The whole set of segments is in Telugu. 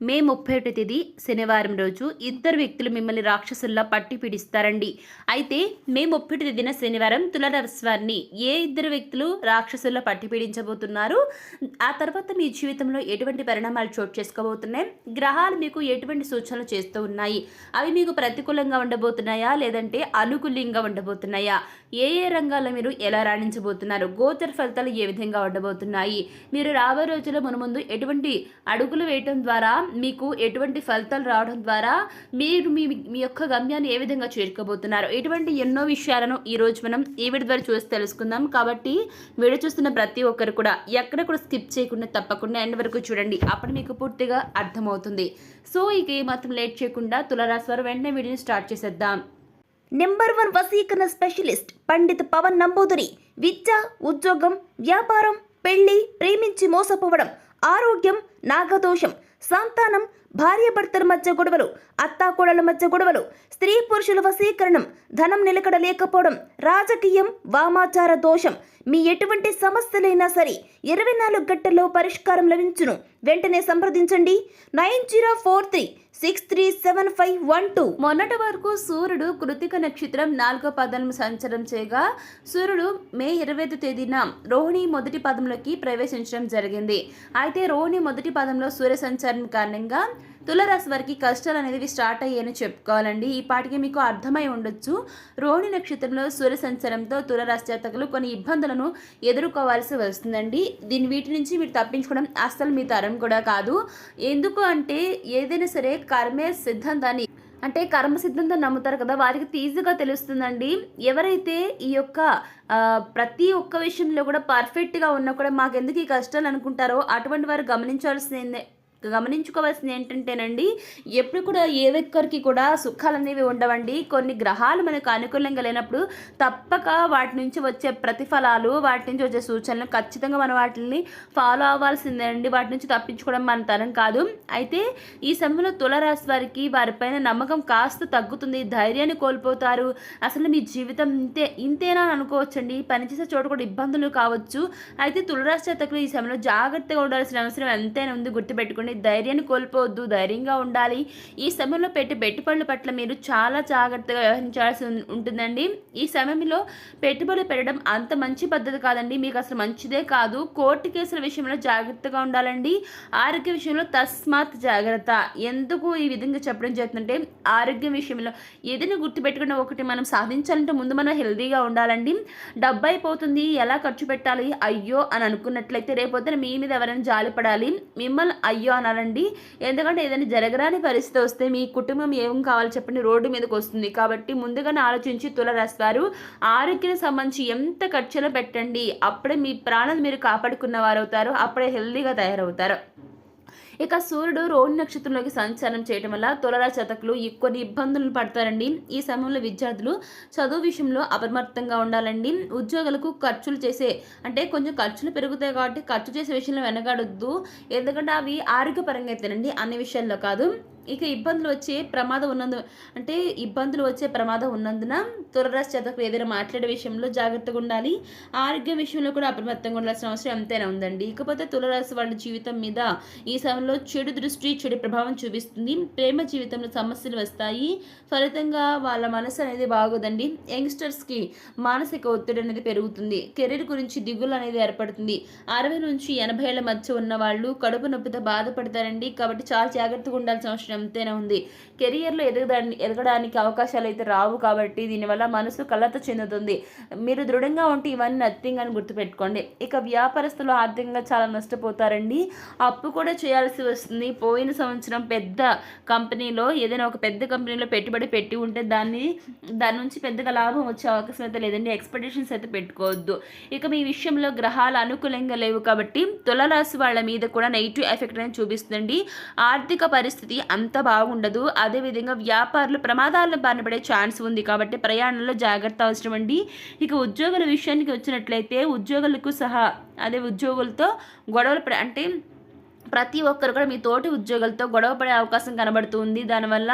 మే ముప్పై ఒకటి తేదీ శనివారం రోజు ఇద్దరు వ్యక్తులు మిమ్మల్ని రాక్షసుల్లా పట్టి పీడిస్తారండి. అయితే మే ముప్పై ఒకటి తేదీన శనివారం తులరస్వాన్ని ఏ ఇద్దరు వ్యక్తులు రాక్షసుల్లా పట్టి పీడించబోతున్నారు? ఆ తర్వాత మీ జీవితంలో ఎటువంటి పరిణామాలు చోటు చేసుకోబోతున్నాయి? గ్రహాలు మీకు ఎటువంటి సూచనలు చేస్తూ ఉన్నాయి? అవి మీకు ప్రతికూలంగా ఉండబోతున్నాయా? లేదంటే అనుకూలంగా ఉండబోతున్నాయా? ఏ ఏ రంగాల్లో మీరు ఎలా రాణించబోతున్నారు? గోచర ఫలితాలు ఏ విధంగా ఉండబోతున్నాయి? మీరు రాబోయే రోజుల్లో మునుముందు ఎటువంటి అడుగులు వేయటం ద్వారా మీకు ఎటువంటి ఫలితాలు రావడం ద్వారా మీరు మీ మీ యొక్క గమ్యాన్ని ఏ విధంగా చేరుకోబోతున్నారు? ఇటువంటి ఎన్నో విషయాలను ఈరోజు మనం ఈ వీడియో ద్వారా చూసి తెలుసుకుందాం. కాబట్టి వీడియో చూస్తున్న ప్రతి ఒక్కరు కూడా ఎక్కడ కూడా స్కిప్ చేయకుండా తప్పకుండా ఎండ్ వరకు చూడండి. అప్పుడు మీకు పూర్తిగా అర్థమవుతుంది. సో ఇక ఏమాత్రం లేట్ చేయకుండా తులరాశి వారు వెంటనే వీడియోని స్టార్ట్ చేసేద్దాం. నెంబర్ వన్ వసీకరణ స్పెషలిస్ట్ పండిత్ పవన్ నంబూదురి. విద్య ఉద్యోగం వ్యాపారం పెళ్ళి ప్రేమించి మోసపోవడం ఆరోగ్యం నాగదోషం. సంతానం భార్యాభర్తల మధ్య గొడవలు అత్తాకోడల మధ్య గొడవలు స్త్రీ పురుషుల వశీకరణం ధనం నిలకడ లేకపోవడం రాజకీయం వామాచార దోషం మీ ఎటువంటి సమస్యలైనా సరే ఇరవై నాలుగు గంటల్లో పరిష్కారం లభించును. వెంటనే సంప్రదించండి. Nine zero four three six three seven five one two. మొన్నటి వరకు సూర్యుడు కృతిక నక్షత్రం నాలుగో పదం సంచరం చేయగా సూర్యుడు మే ఇరవై ఐదు తేదీన రోహిణి మొదటి పదంలోకి ప్రవేశించడం జరిగింది. అయితే రోహిణి మొదటి పదంలో సూర్య సంచారం కారణంగా తులరాశి వారికి కష్టాలు అనేవి స్టార్ట్ అయ్యాయని చెప్పుకోవాలండి. ఈ పాటికి మీకు అర్థమై ఉండొచ్చు. రోహిణి నక్షత్రంలో సూర్య సంచారంతో తులరాశి జాతకులు కొన్ని ఇబ్బందులను ఎదుర్కోవాల్సి వస్తుందండి. దీని వీటి నుంచి మీరు తప్పించుకోవడం అస్సలు మీ తరం కూడా కాదు. ఎందుకు అంటే ఏదైనా సరే కర్మే సిద్ధాంతాన్ని అంటే కర్మ సిద్ధాంతం నమ్ముతారు కదా వారికి తీజుగా తెలుస్తుందండి. ఎవరైతే ఈ యొక్క ప్రతి ఒక్క విషయంలో కూడా పర్ఫెక్ట్గా ఉన్నా కూడా మాకెందుకు ఈ కష్టాలు అనుకుంటారో అటువంటి వారు గమనించాల్సిందే గమనించుకోవాల్సింది ఏంటంటేనండి ఎప్పుడు కూడా ఏ ఒక్కరికి కూడా సుఖాలు అనేవి ఉండవండి. కొన్ని గ్రహాలు మనకు అనుకూలంగా లేనప్పుడు తప్పక వాటి నుంచి వచ్చే ప్రతిఫలాలు వాటి నుంచి వచ్చే సూచనలు ఖచ్చితంగా మనం వాటిని ఫాలో అవ్వాల్సిందే అండి వాటి నుంచి తప్పించుకోవడం మన తరం కాదు. అయితే ఈ సమయంలో తులరాశి వారికి వారిపైన నమ్మకం కాస్త తగ్గుతుంది. ధైర్యాన్ని కోల్పోతారు. అసలు మీ జీవితం ఇంతే ఇంతేనా అని అనుకోవచ్చండి. పనిచేసే చోట కూడా ఇబ్బందులు కావచ్చు. అయితే తులరాశి చేతకులు ఈ సమయంలో జాగ్రత్తగా ఉండాల్సిన అవసరం ఎంతైనా ఉంది గుర్తుపెట్టుకోండి ధైర్యాన్ని కోల్పోవద్దు ధైర్యంగా ఉండాలి. ఈ సమయంలో పెట్టి పెట్టుబడుల పట్ల మీరు చాలా జాగ్రత్తగా వ్యవహరించాల్సి ఉంటుందండి. ఈ సమయంలో పెట్టుబడులు పెట్టడం అంత మంచి పద్ధతి కాదండి. మీకు అసలు మంచిదే కాదు. కోర్టు కేసుల విషయంలో జాగ్రత్తగా ఉండాలండి. ఆరోగ్య విషయంలో తస్మాత్ జాగ్రత్త. ఎందుకు ఈ విధంగా చెప్పడం జరుగుతుందంటే ఆరోగ్యం విషయంలో ఏదైనా గుర్తుపెట్టుకున్న ఒకటి మనం సాధించాలంటే ముందు మనం హెల్తీగా ఉండాలండి. డబ్బు అయిపోతుంది. ఎలా ఖర్చు పెట్టాలి? అయ్యో అని అనుకున్నట్లయితే రేపొద్దున మీ మీద ఎవరైనా జాలిపడాలి. మిమ్మల్ని అయ్యో అనాలండి ఎందుకంటే ఏదైనా జరగరాని పరిస్థితి వస్తే మీ కుటుంబం ఏం కావాలి చెప్పండి రోడ్డు మీదకి వస్తుంది. కాబట్టి ముందుగానే ఆలోచించి తులరాస్తారు ఆరోగ్యానికి సంబంధించి ఎంత ఖర్చులో పెట్టండి. అప్పుడే మీ ప్రాణాలు మీరు కాపాడుకున్న వారు అవుతారు అప్పుడే హెల్తీగా తయారవుతారు. ఇక సూర్యుడు రోహిణి నక్షత్రంలోకి సంచారం చేయడం వల్ల తులరా శతకులు ఈ కొన్ని ఇబ్బందులు పడతారండి. ఈ సమయంలో విద్యార్థులు చదువు విషయంలో అప్రమత్తంగా ఉండాలండి. ఉద్యోగులకు ఖర్చులు చేసే అంటే కొంచెం ఖర్చులు పెరుగుతాయి కాబట్టి ఖర్చు చేసే విషయంలో వెనకాడొద్దు. ఎందుకంటే అవి ఆరోగ్యపరంగా అయితేనండి అన్ని విషయాల్లో కాదు. ఇక ఇబ్బందులు వచ్చే ప్రమాదం ఉన్నందు అంటే ఇబ్బందులు వచ్చే ప్రమాదం ఉన్నందున తులరాశి చేతకు ఏదైనా మాట్లాడే విషయంలో జాగ్రత్తగా ఉండాలి. ఆరోగ్య విషయంలో కూడా అప్రమత్తంగా ఉండాల్సిన అవసరం ఎంతైనా ఉందండి. ఇకపోతే తులరాశి వాళ్ళ జీవితం మీద ఈ సమయంలో చెడు దృష్టి చెడు ప్రభావం చూపిస్తుంది. ప్రేమ జీవితంలో సమస్యలు వస్తాయి. ఫలితంగా వాళ్ళ మనసు అనేది బాగోదండి. యంగ్స్టర్స్కి మానసిక ఒత్తిడి అనేది పెరుగుతుంది. కెరీర్ గురించి దిగులు అనేది ఏర్పడుతుంది. అరవై నుంచి ఎనభై ఏళ్ళ మధ్య ఉన్న వాళ్ళు కడుపు నొప్పితో బాధపడతారండి. కాబట్టి చాలా జాగ్రత్తగా ఉండాల్సిన అవసరం ఎంతైనా ఉంది. కెరియర్లో ఎదగడానికి ఎదగడానికి అవకాశాలు అయితే రావు కాబట్టి దీనివల్ల మనసు కలత చెందుతుంది. మీరు దృఢంగా ఉంటే ఇవన్నీ నథింగ్ అని గుర్తుపెట్టుకోండి. ఇక వ్యాపారస్తులు ఆర్థికంగా చాలా నష్టపోతారండి. అప్పు కూడా చేయాల్సి వస్తుంది. పోయిన సంవత్సరం పెద్ద కంపెనీలో ఏదైనా ఒక పెద్ద కంపెనీలో పెట్టుబడి పెట్టి ఉంటే దాన్ని దాని నుంచి పెద్దగా లాభం వచ్చే అవకాశం అయితే లేదండి. ఎక్స్పెక్టేషన్స్ అయితే పెట్టుకోవద్దు. ఇక మీ విషయంలో గ్రహాలు అనుకూలంగా లేవు కాబట్టి తులరాశి వాళ్ళ మీద కూడా నెగిటివ్ ఎఫెక్ట్ అనేది చూపిస్తుందండి. ఆర్థిక పరిస్థితి అంత అంత బాగుండదు. అదేవిధంగా వ్యాపారులు ప్రమాదాలను బారిన పడే ఛాన్స్ ఉంది కాబట్టి ప్రయాణంలో జాగ్రత్త అవసరం అండి. ఇక ఉద్యోగుల విషయానికి వచ్చినట్లయితే ఉద్యోగులకు సహా అదే ఉద్యోగులతో గొడవలు అంటే ప్రతి ఒక్కరు కూడా మీ తోటి ఉద్యోగులతో గొడవ పడే అవకాశం కనబడుతుంది. దానివల్ల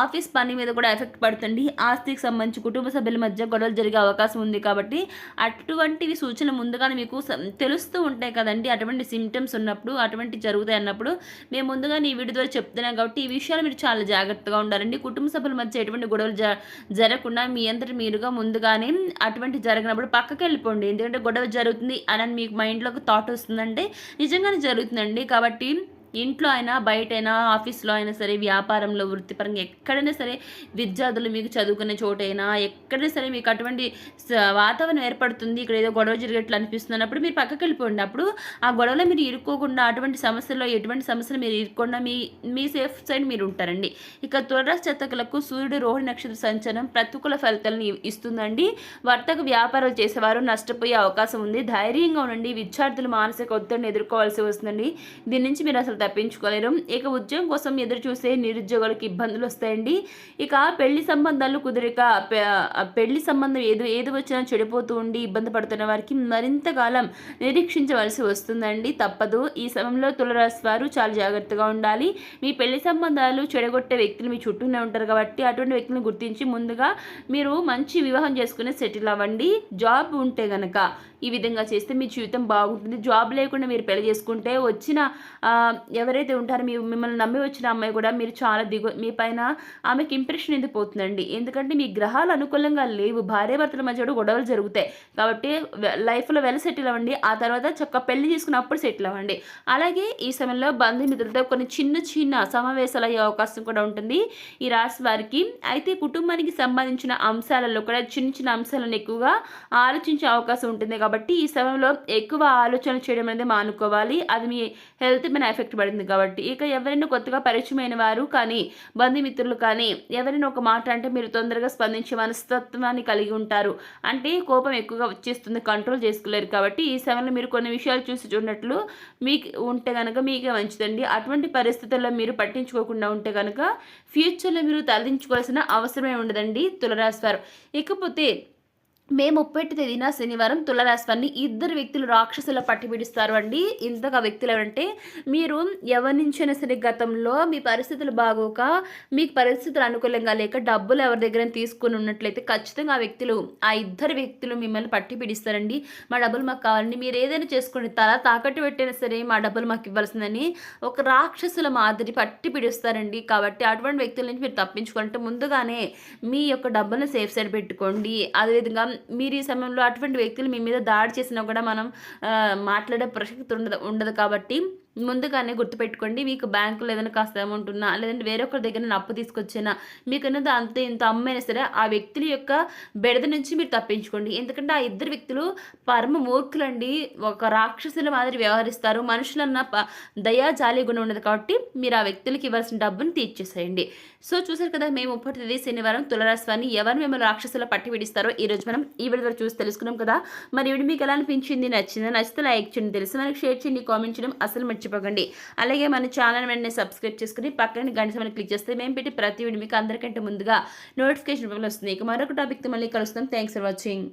ఆఫీస్ పని మీద కూడా ఎఫెక్ట్ పడుతుంది. ఆస్తికి సంబంధించి కుటుంబ సభ్యుల మధ్య గొడవలు జరిగే అవకాశం ఉంది కాబట్టి అటువంటివి సూచనలు ముందుగానే మీకు తెలుస్తూ ఉంటాయి కదండి. అటువంటి సిమ్టమ్స్ ఉన్నప్పుడు అటువంటి జరుగుతాయి అన్నప్పుడు మేము ముందుగా ఈ వీడియో ద్వారా చెప్తున్నాం కాబట్టి ఈ విషయాలు మీరు చాలా జాగ్రత్తగా ఉండాలండి. కుటుంబ సభ్యుల మధ్య ఎటువంటి గొడవలు జ జరగకుండా మీ అంతటి మీరుగా ముందుగానే అటువంటి జరిగినప్పుడు పక్కకి వెళ్ళిపోండి. ఎందుకంటే గొడవ జరుగుతుంది అని మీకు మైండ్లో ఒక థాట్ వస్తుందంటే నిజంగానే జరుగుతుందండి. కాబట్టి ఇంట్లో అయినా బయట అయినా ఆఫీస్లో అయినా సరే వ్యాపారంలో వృత్తిపరంగా ఎక్కడైనా సరే విద్యార్థులు మీకు చదువుకునే చోటైనా ఎక్కడైనా సరే మీకు అటువంటి వాతావరణం ఏర్పడుతుంది ఇక్కడ ఏదో గొడవ జరిగేట్లు అనిపిస్తున్నప్పుడు మీరు పక్కకి వెళ్ళిపోండి. అప్పుడు ఆ గొడవలో మీరు ఇరుక్కోకుండా అటువంటి సమస్యల్లో ఎటువంటి సమస్యలు మీరు ఇరుక్కుండా మీ మీ సేఫ్ సైడ్ మీరు ఉంటారండి. ఇక తులరాశి చెత్తకులకు సూర్యుడు రోహిణి నక్షత్ర సంచలనం ప్రతికూల ఫలితాలను ఇస్తుందండి. వర్తక వ్యాపారాలు చేసేవారు నష్టపోయే అవకాశం ఉంది. ధైర్యంగా ఉండండి. విద్యార్థులు మానసిక ఒత్తిడిని ఎదుర్కోవాల్సి వస్తుందండి. దీని నుంచి మీరు అసలు తప్పించుకోలేరు. ఇక ఉద్యోగం కోసం ఎదురు చూసే నిరుద్యోగులకు ఇబ్బందులు వస్తాయండి. ఇక పెళ్ళి సంబంధాలు కుదిరిక పె- పెళ్ళి సంబంధం ఏది ఏది వచ్చినా చెడిపోతూ ఉండి ఇబ్బంది పడుతున్న వారికి మరింత కాలం నిరీక్షించవలసి వస్తుందండి. తప్పదు. ఈ సమయంలో తులరాశి వారు చాలా జాగ్రత్తగా ఉండాలి. మీ పెళ్ళి సంబంధాలు చెడగొట్టే వ్యక్తులు మీ చుట్టూనే ఉంటారు కాబట్టి అటువంటి వ్యక్తులను గుర్తించి ముందుగా మీరు మంచి వివాహం చేసుకుని సెటిల్ అవ్వండి. జాబ్ ఉంటే గనక ఈ విధంగా చేస్తే మీ జీవితం బాగుంటుంది. జాబ్ లేకుండా మీరు పెళ్ళి చేసుకుంటే వచ్చిన ఎవరైతే ఉంటారో మీ మిమ్మల్ని నమ్మి వచ్చిన అమ్మాయి కూడా మీరు చాలా దిగు మీ పైన ఆమెకి ఇంప్రెషన్ ఎందుకు పోతుందండి? ఎందుకంటే మీ గ్రహాలు అనుకూలంగా లేవు. భార్యాభర్తల మధ్య కూడా గొడవలు జరుగుతాయి. కాబట్టి లైఫ్లో వెల్ సెటిల్ అవ్వండి. ఆ తర్వాత చక్క పెళ్ళి చేసుకున్నప్పుడు సెటిల్ అవ్వండి. అలాగే ఈ సమయంలో బంధుమిత్రులతో కొన్ని చిన్న చిన్న సమావేశాలు అయ్యే అవకాశం కూడా ఉంటుంది. ఈ రాశి వారికి అయితే కుటుంబానికి సంబంధించిన అంశాలలో కూడా చిన్న చిన్న అంశాలను ఎక్కువగా ఆలోచించే అవకాశం ఉంటుంది. కాబట్టి ఈ సమయంలో ఎక్కువ ఆలోచన చేయడం అనేది మానుకోవాలి. అది మీ హెల్త్ మీద ఎఫెక్ట్ పడింది కాబట్టి. ఇక ఎవరైనా కొత్తగా పరిచయమైన వారు కానీ బంధుమిత్రులు కానీ ఎవరైనా ఒక మాట అంటే మీరు తొందరగా స్పందించే మనస్తత్వాన్ని కలిగి ఉంటారు. అంటే కోపం ఎక్కువగా వచ్చేస్తుంది కంట్రోల్ చేసుకోలేరు కాబట్టి ఈ సమయంలో మీరు కొన్ని విషయాలు చూసి చూడనట్లు మీకు ఉంటే కనుక మీకే మంచిదండి. అటువంటి పరిస్థితుల్లో మీరు పట్టించుకోకుండా ఉంటే కనుక ఫ్యూచర్లో మీరు తలదించుకోవాల్సిన అవసరమే ఉండదండి తులరాశి వారు. ఇకపోతే మే ముప్పై తేదీన శనివారం తులరాశివారిని ఇద్దరు వ్యక్తులు రాక్షసుల పట్టిపిడిస్తారు అండి. ఇంతగా వ్యక్తులు ఎవరంటే మీరు ఎవరి నుంచైనా సరే గతంలో మీ పరిస్థితులు బాగోక మీకు పరిస్థితులు అనుకూలంగా లేక డబ్బులు ఎవరి దగ్గర తీసుకుని ఉన్నట్లయితే ఖచ్చితంగా ఆ వ్యక్తులు ఆ ఇద్దరు వ్యక్తులు మిమ్మల్ని పట్టి పిడిస్తారండి. మా డబ్బులు మాకు కావాలండి. మీరు ఏదైనా చేసుకోండి. తల తాకట్టు పెట్టినా సరే మా డబ్బులు మాకు ఇవ్వాల్సిందని ఒక రాక్షసుల మాదిరి పట్టి పిడుస్తారండి. కాబట్టి అటువంటి వ్యక్తుల నుంచి మీరు తప్పించుకుంటే ముందుగానే మీ యొక్క డబ్బులను సేఫ్ సైడ్ పెట్టుకోండి. అదేవిధంగా మీరు ఈ సమయంలో అటువంటి వ్యక్తులు మీ మీద దాడి చేసినా కూడా మనం మాట్లాడే ప్రసక్తి ఉండదు ఉండదు కాబట్టి ముందుగానే గుర్తుపెట్టుకోండి మీకు బ్యాంకులో ఏదైనా కాస్త అమౌంట్ ఉన్నా లేదంటే వేరొకరి దగ్గర నుండి అప్పు తీసుకొచ్చినా మీకు అంత ఇంత అమ్మైనా సరే ఆ వ్యక్తుల యొక్క బెడద నుంచి మీరు తప్పించుకోండి. ఎందుకంటే ఆ ఇద్దరు వ్యక్తులు పరమ మూర్ఖులండి. ఒక రాక్షసుల మాదిరి వ్యవహరిస్తారు. మనుషులన్న ప దయా జాలి గుణం ఉండదు కాబట్టి మీరు ఆ వ్యక్తులకి ఇవ్వాల్సిన డబ్బును తీర్చేసేయండి. సో చూసారు కదా మేము ముప్పై తేదీ శనివారం తులరాశివాన్ని ఎవరు మిమ్మల్ని రాక్షసుల పట్టి విడిస్తారో ఈరోజు మనం ఈ విడి ద్వారా చూసి తెలుసుకున్నాం కదా. మరి ఇవి మీకు ఎలా అనిపించింది? నచ్చిందా? నచ్చితే లైక్ చేయండి. తెలిసి మనకి షేర్ చేయండి. కామెంట్ చేయడం అసలు మర్చిపోకండి అలాగే మన ఛానల్ వెంటనే సబ్స్క్రైబ్ చేసుకుని పక్కన గంట సమయం క్లిక్ చేస్తే మేము పెట్టి ప్రతి వీడియో మీకు అందరికంటే ముందుగా నోటిఫికేషన్ వస్తుంది. ఇక మరొక టాపిక్తో మళ్ళీ కలుస్తాం. Thanks for watching